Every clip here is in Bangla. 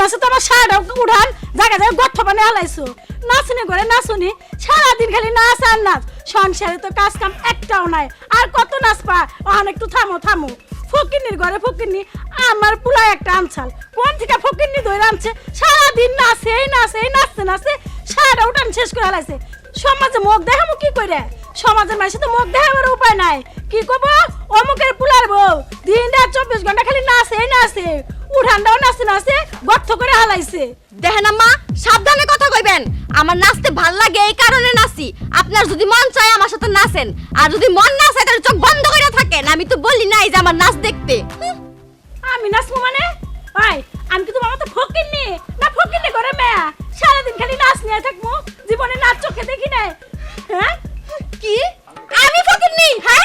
নাচে তো আমার সারাটা উঠান জায়গা জায়গা গর্থ বানে হালাইছো নাচনি করে নাচনি সারাদিন খালি নাচ আর নাচ। সংসারে তো কাজ কাম একটাও নাই। আর কত নাচপা ওখানে একটু থামো থামো। ফকিন্নির ঘরে ফকিন্নি, আমার পুলাই একটা আনছাল। কোন থেকে ফকিন্নি ধরে আনছে? সারাদিন নাচে, এই নাচে, এই নাচতে নাচতে সারাটা উঠান শেষ করে হালাইছে সমাজে মুখ দেখামু কি করে সমাজের মানুষের তো মুখ দেখাবার উপায় নাই। কি করব অমুকের পুলার বউ। দিন রাত চব্বিশ ঘণ্টা খালি নাচে নাচে। উঠানটাও নাচতে নাচতে গর্থ করে হালাইছে। দেখেন আম্মা সাবধানে কথা কইবেন। আমার নাচতে ভালো লাগে এই কারণে নাচি। আপনার যদি মন চায় আমার সাথে নাচেন। আর যদি মন না চায় তাহলে চোখ বন্ধ করে থাকেন। আমি তো বলি নাই যে আমার নাচ দেখতে। আমি নাচবো মানে? ভাই আমি কি তোমার মতো ফকিরনি না ফকিরনি করে মেয়া? সারাদিন খালি নাচ নিয়ে থাকব জীবনে নাচ চোখে দেখি নাই। হ্যাঁ? কি? আমি ফকির নেই হ্যাঁ?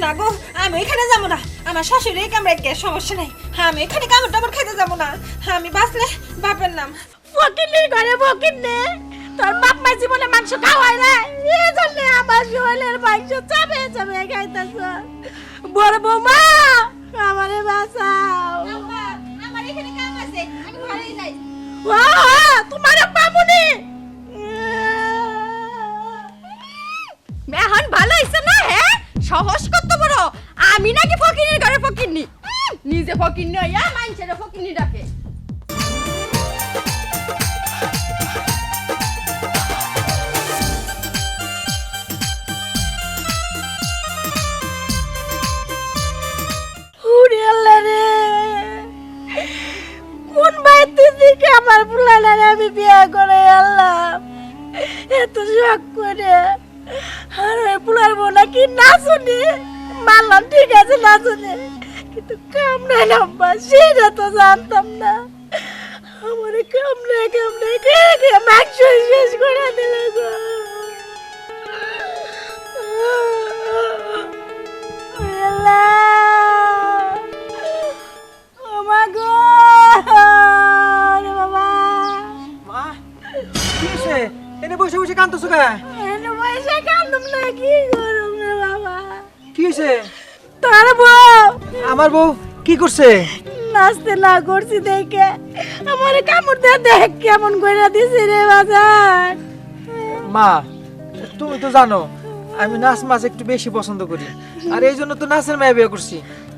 না গো আমি এখানে যাব না। আমার শাশুড়ি কামড়ে কে সমস্যা নাই। আমি এখানে কামড় টামড় খাইতে যাব না। আমি বাঁচলে বাপের নাম। ফকিরনির ঘরে ফকিরনি তোর বাপ মা জীবনে মাংস খাওয়াই না এই জন্য আমার শরীরের মাংস চাপে চাপে খাইতেছ। বড় বৌমা আমারে বাঁচাও। আমার এখানে কাম আছে আমি ঘরে যাই মানুষের ফকিরনি ডাকে উড়ে আল্লাহ রে। কোন বাইতে থেকে আমার পুলানারে আমি বিয়ে করে আল্লাহ? এত শখ করে। আর ওই বউ নাকি নাচুনি? মানলাম ঠিক আছে, নাচুনি। কিন্তু কামড়ে নাম্বা সেটা তো জানতাম না। আমার কামড়ে কামড়ে কে কে মাংস শেষ করে দিল গো। এনে বসে বসে কান্দছো কে এনে কান্দুম না কি করুম রে বাবা? কি তোর বউ আমার বউ কি করছে? নাচতে না করছি দেখে। আমার কামড় দিয়ে দেখ কেমন কইরা দিছে রে বাজার। মা তুমি তো জানো আমি নাচ মাছ একটু বেশি পছন্দ করি। আর এই জন্য তো নাচের মেয়ে বিয়ে করছি।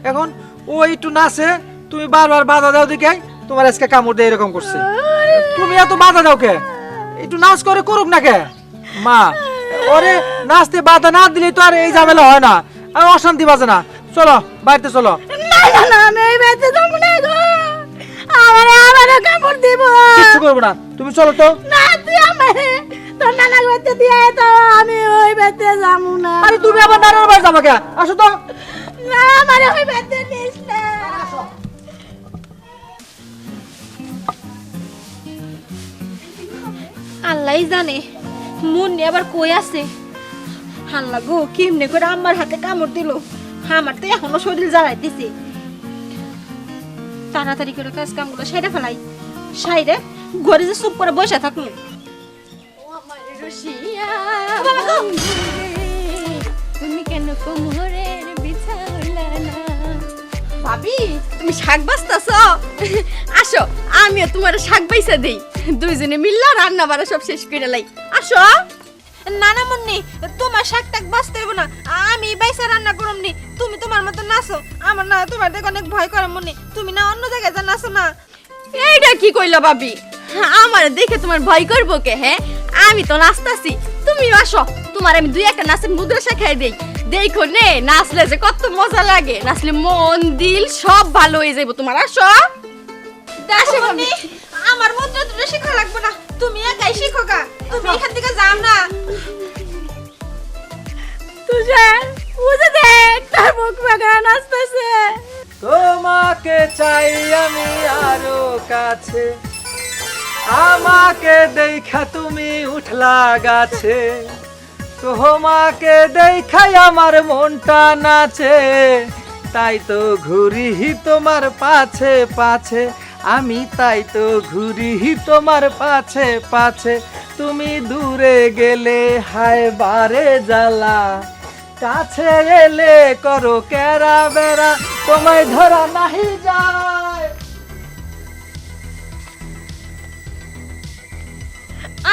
এখন ও একটু নাচে তুমি বারবার বাধা দাও দিকে তোমার আজকে কামড় দিয়ে এরকম করছে। তুমি এত বাধা দাও কে? একটু নাচ করে করুক না কে? মা ওরে নাচতে বাধা না দিলে তো আর এই ঝামেলা হয় না। আর অশান্তি বাজে না। চলো বাড়িতে চলো। না না না আমি এই বাড়িতে যাব না গো। আমারে আমারে কামড় দিব। কিচ্ছু করব না তুমি চলো তো। না তুই আমারে তোর নানা বাড়িতে দিয়ে তো আমি ওই বাড়িতে যাব না। আরে তুমি আবার নানার বাড়ি যাবা কে আসো তো। না আমারে ওই বাড়িতে নিস না। আল্লাহ জানে মুন্নি আবার কই আছে? হাল্লা গো কেমনে করে আমার হাতে কামড় দিল? আমার তো এখনও শরীর জ্বালাইতেছে তাড়াতাড়ি করে কাজ কামগুলো সাইডে ফেলাই। সাইডে ঘরে যে চুপ করে বসে থাকুন। তুমি কেন কোমরের বিছানা? না ভাবি তুমি শাক আসো আমিও তোমার শাক বাইসা দেই। দুইজনে মিললা রান্না বাড়া সব শেষ করে লাই। আসো। না না মুন্নি তোমার শাক টাক বাঁচতে হইব না। আমি বাইসা রান্না করম নি। তুমি তোমার মতো নাচো। আমার না তোমার দেখে অনেক ভয় করে মুন্নি। তুমি না অন্য জায়গায় যা নাচো না। এইটা কি কইলো ভাবি? আমার দেখে তোমার ভয় করব কে হ্যাঁ? আমি তো নাচতাছি। তুমি আসো। তোমার আমি দুই একটা নাচের মুদ্রা শেখাই দেই। দেখো নে নাচলে যে কত মজা লাগে। নাচলে মন দিল সব ভালো হয়ে যাইব। তোমার আসো। আমার মুদ্রা তুলে শেখা লাগবে না। তুমি একাই নাচতেছে তোমাকে চাই আমি আরও কাছে। আমাকে দেখা তুমি উঠলা গাছে। তোমাকে দেখাই আমার মনটা নাচে। তাই তো ঘুরি তোমার পাছে পাছে। আমি তাই তো ঘুরি তোমার পাছে পাছে। তুমি দূরে গেলে হায় বারে জ্বালা। কাছে এলে করো কেরা বেড়া তোমায় ধরা নাহি যায়।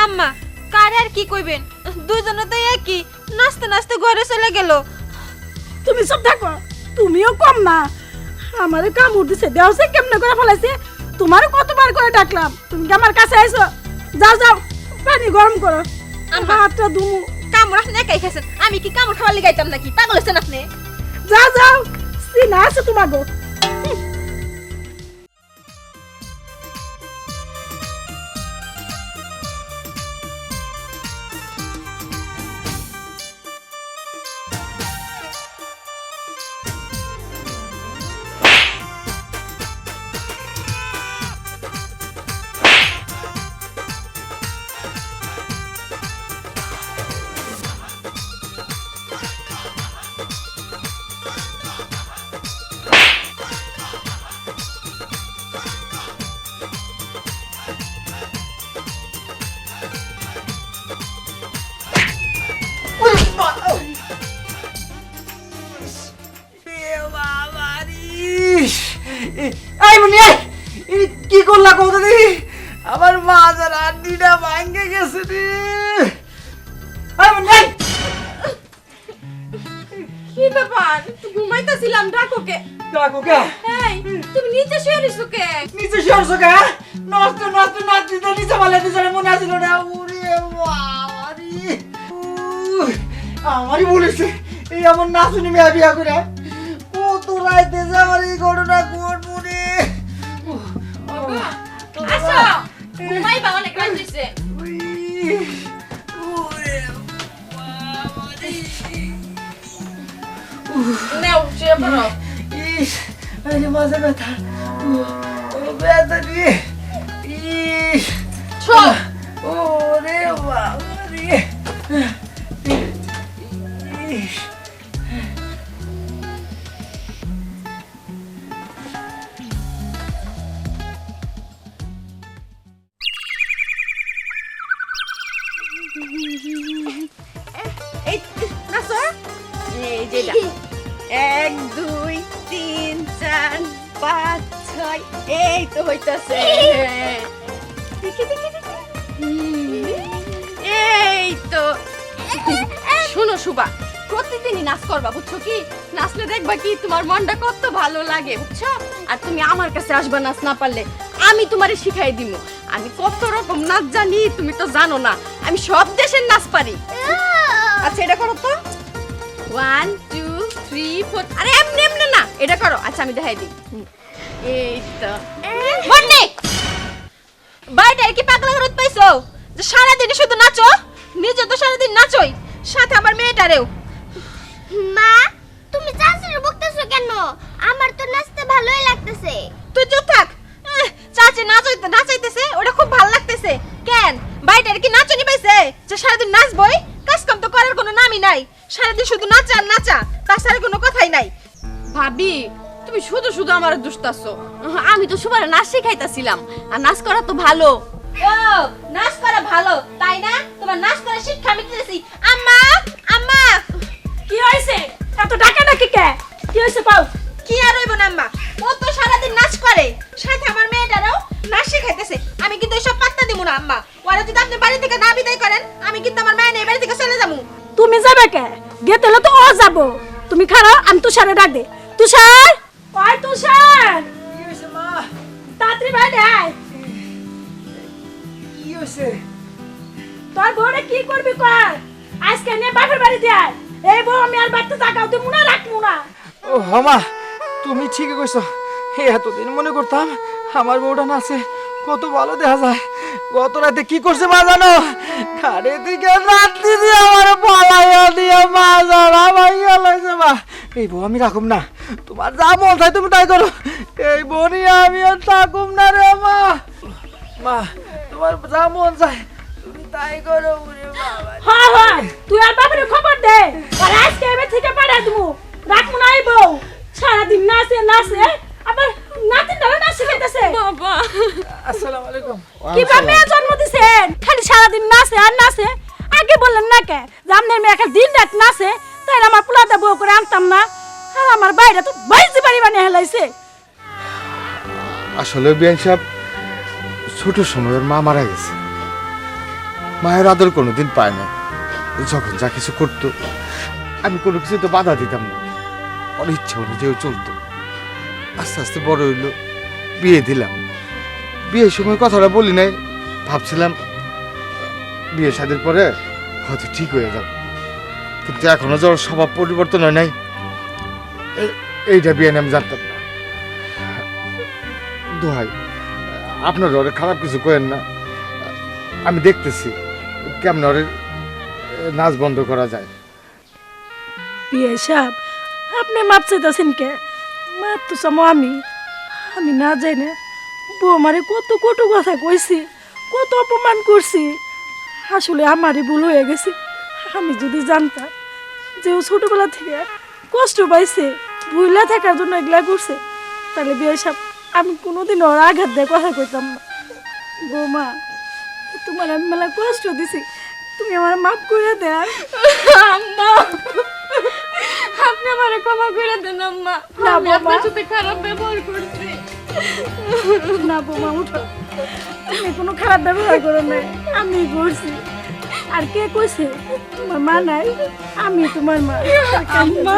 আম্মা কারে আর কি কইবেন? দুইজনে তো একই নাচতে নাচতে ঘরে চলে গেল। তুমি সব থাকো তুমিও কম না। আমারে কামড় দিছে দেওছে কেমনে করে ফেলাইছে? তোমার কতবার করে ডাকলাম তুমি কি আমার কাছে আইছো? যাও যাও পানি গরম করো। আম্মা। হাতটা দুমু কামড় আপনি একাই খাইছেন। আমি কি কামড় খাওয়ার লিগাইতাম নাকি? পাগল হচ্ছেন আপনি? যা যাও সিনা আছে তোমার রে এই, কি ব্যাপার? ঘুমাইতেছিলাম ডাকো কে? ডাকো কে? এই তুমি নিচে শুয়ে রইছো কে? নিচে সরছো কে? নষ্ট নষ্ট নাচতে তো নিচে বলে নিচে মনে আসছিল না। ওরে বাবারি। আমারই বলেছে এই আমার নাচুনি মেয়া বিয়া করে। কত রাইতে যে আমার এই ঘটনা ঘটবো রে আসো। ঘুমাইবা অনেক রাত হইছে। নেও শুয়ে পড়ো ইস আরে মাথা ব্যথা উহ, ও ব্যথা রে ইস চল ওরে বাবা রে ইস এই যে এটা। এক দুই তিন চার পাঁচ ছয় এই তো হইতাছে। দেখি, দেখি, দেখি। এই তো। শোনো সুবা প্রতিদিনই নাচ করবা বুঝছ কি? নাচলে দেখবা কি তোমার মনটা কত ভালো লাগে বুঝছ? আর তুমি আমার কাছে আসবা নাচ না পারলে আমি তোমারে শিখাই দিব আমি কত রকম নাচ জানি তুমি তো জানো না। আমি সব দেশের নাচ পারি। আচ্ছা এটা করো তো। ওয়ান টু থ্রি ফোর আরে এমনি এমনি না। এটা করো। আচ্ছা আমি দেখাই দিই। এই তো মন্নি! বাইরে কি পাগলা ঘরত পাইছো? যে সারাদিন শুধু নাচো? নিজে তো সারাদিন নাচোই। সাথে আমার মেয়েটারেও। মা তুমি চাচির বকতেছো কেন? আমার তো নাচতে ভালোই লাগতেছে। তুই চুপ থাক। চাচি নাচাইতে নাচাইতেছে। ওটা খুব ভালো লাগতেছে। কেন? বাইটার কি নাচনি পাইছে? যে সারাদিন নাচবই কাজ কাম তো করার কোনো নামই নাই সারাদিন শুধু নাচা আর নাচা তাছাড়া কোনো কথাই নাই। ভাবি তুমি শুধু শুধু আমার দুষ্টাছো আমি তো সবার নাচ শিখাইতাছিলাম আর নাচ করা তো ভালো। ও নাচ করা ভালো তাই না? তোমার নাচ করা শিক্ষা আমি দিতেছি। আম্মা আম্মা! কি হয়েছে? এত ডাকা ডাকি কে? কি হয়েছে পাও কি আর হইব না আম্মা? ও তো সারাদিন নাচ করে। সাথে আমার মেয়েটারও নাচ শেখাইতেছে। আমি কিন্তু এসব পাত্তা দিব না আম্মা। ওরা যদি আপনি বাড়ি থেকে না বিদায় করেন আমি কিন্তু আমার মেয়ে এই বাড়ি থেকে চলে যাব। তুমি যাবে কে? গেতে হলে তো ও যাব। তুমি খারাপ আমি তুষারে ডাক দে তুষার? ওই তুষার? তাড়াতাড়ি আয়। কি হয়েছে তোর বউরে কি করবি কর আজকে নিয়ে বাপের বাড়িতে আয়। এই বউ আমি আর বাড়তে জাগাও দেবো না, রাখব না। ও, হমা, তুমি ঠিকই কইছো। এতদিন মনে করতাম আমার বউটা নাচে কত ভালো দেখা যায়। গত রাতে কি করছে মা জানো? খাড়ে দিকে রাত্রি দিয়ে আমার পালাইয়া দিয়ে মা জানা ভাইয়া লাগছে মা। এই বউ, আমি রাখুম না। তোমার যা মন চাই তুমি তাই করো। এই বউ নিয়ে আমি আর থাকুম না রে মা। মা, তোমার যা মন চাই তুমি তাই করো বাবা। হ্যাঁ হ্যাঁ তুই আর বাপরে খবর দে। আর আজকে এবার থেকে পাঠাই দেবো। রাখব না এই বউ। সারাদিন নাচে নাচে আবার নাতিন ধরে নাচ শিখাইতেছে। বাবা। আসসালামু আলাইকুম। কিবা জন্ম দিছেন? খালি সারাদিন নাচে আর নাচে। আগে বললেন না কে? যে আপনার মেয়ে খালি দিন রাত নাচে। তাই আমার পোলাটা বউ করে আনতাম না। আর আমার বাইরে তো বাইজি বাড়ি বানিয়ে হেলাইছে। আসলে বিয়ান সাহেব ছোট সময় ওর মা মারা গেছে। মায়ের আদর কোনোদিন পায় না। যখন যা কিছু করতো আমি কোনো কিছু তো বাধা দিতাম না। ওর ইচ্ছা অনুযায়ী চলতো। আস্তে আস্তে বড় হইল। বিয়ে দিলাম। বিয়ের সময় কথাটা বলি নাই। ভাবছিলাম বিয়ে শাদির পরে হয়তো ঠিক হয়ে যাবে। কিন্তু এখনও যে ওর স্বভাব পরিবর্তন হয় নাই এইটা বিয়ে আমি জানতাম না। দোহাই, আপনার ওরে খারাপ কিছু করেন না। আমি দেখতেছি কেমন ওরে নাচ বন্ধ করা যায়। বিয়ে সাহেব, আপনি মাপ চাইতেছেন কে? মাপ তো চামো আমি। আমি না যাই না বউ আমারে কত কটু কথা কইছি, কত অপমান করছি। আসলে আমারই ভুল হয়ে গেছে। আমি যদি জানতাম যে ও ছোটবেলা থেকে কষ্ট পাইছে ভুলা থাকার জন্য এগুলা করছে, তাহলে বিয়ে আমি কোনোদিন ওর আঘাত দিয়ে কথা কইতাম না। বৌমা, তোমার আমি মেলা কষ্ট দিছি। তুমি আমার মাফ করে দেয়। আম্মা! আপনি আমারে ক্ষমা করে দেন আম্মা। না, আমি। আপনার সাথে খারাপ ব্যবহার করছি। না বোমা উঠো। তুমি কোনো খারাপ ব্যবহার করো নাই আমি করছি। আর কে কইছে? তোমার মা নাই আমি তোমার মা। আম্মা।